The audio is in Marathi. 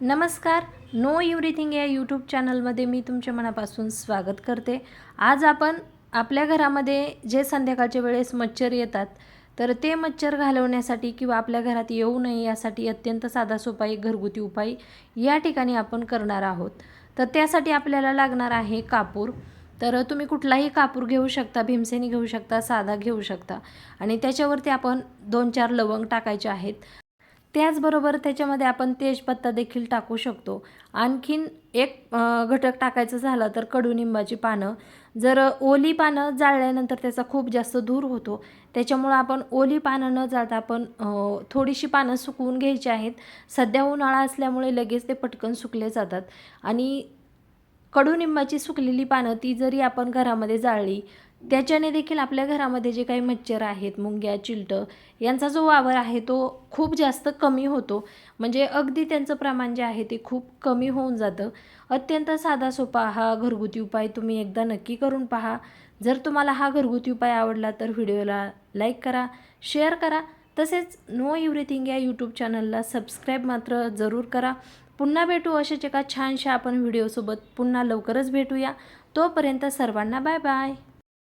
नमस्कार. नो एव्हरीथिंग या यूट्यूब चॅनलमध्ये मी तुमच्या मनापासून स्वागत करते. आज आपण आपल्या घरामध्ये जे संध्याकाळच्या वेळेस मच्छर येतात तर ते मच्छर घालवण्यासाठी किंवा आपल्या घरात येऊ नये यासाठी अत्यंत साधा सोपा एक घरगुती उपाय या ठिकाणी आपण करणार आहोत. तर त्यासाठी आपल्याला लागणार आहे कापूर. तर तुम्ही कुठलाही कापूर घेऊ शकता भीमसेनी घेऊ शकता साधा घेऊ शकता. आणि त्याच्यावरती आपण दोन चार लवंग टाकायचे आहेत. त्याचबरोबर त्याच्यामध्ये आपण तेजपत्ता देखील टाकू शकतो. आणखीन एक घटक टाकायचं झालं तर कडुनिंबाची पानं. जर ओली पानं जाळल्यानंतर त्याचा खूप जास्त धूर होतो. त्याच्यामुळं आपण ओली पानं न जाळता आपण थोडीशी पानं सुकवून घ्यायची आहेत. सध्या उन्हाळा असल्यामुळे लगेच ते पटकन सुकले जातात. आणि कडुनिंबाची सुकलेली पानं ती जरी आपण घरामध्ये जाळली त्याच्याने देखील आपल्या घरामध्ये जे काही मच्छर आहेत मुंग्या चिलटं यांचा जो वावर आहे तो खूप जास्त कमी होतो. म्हणजे अगदी त्यांचं प्रमाण जे आहे ते खूप कमी होऊन जातं. अत्यंत साधा सोपा हा घरगुती उपाय तुम्ही एकदा नक्की करून पहा. जर तुम्हाला हा घरगुती उपाय आवडला तर व्हिडिओला लाईक करा शेअर करा. तसेच नो एव्हरीथिंग या यूट्यूब चॅनलला सबस्क्राईब मात्र जरूर करा. पुन्हा भेटू अशाच एका छानशा आपण व्हिडिओसोबत. पुन्हा लवकरच भेटूया. तोपर्यंत सर्वांना बाय बाय.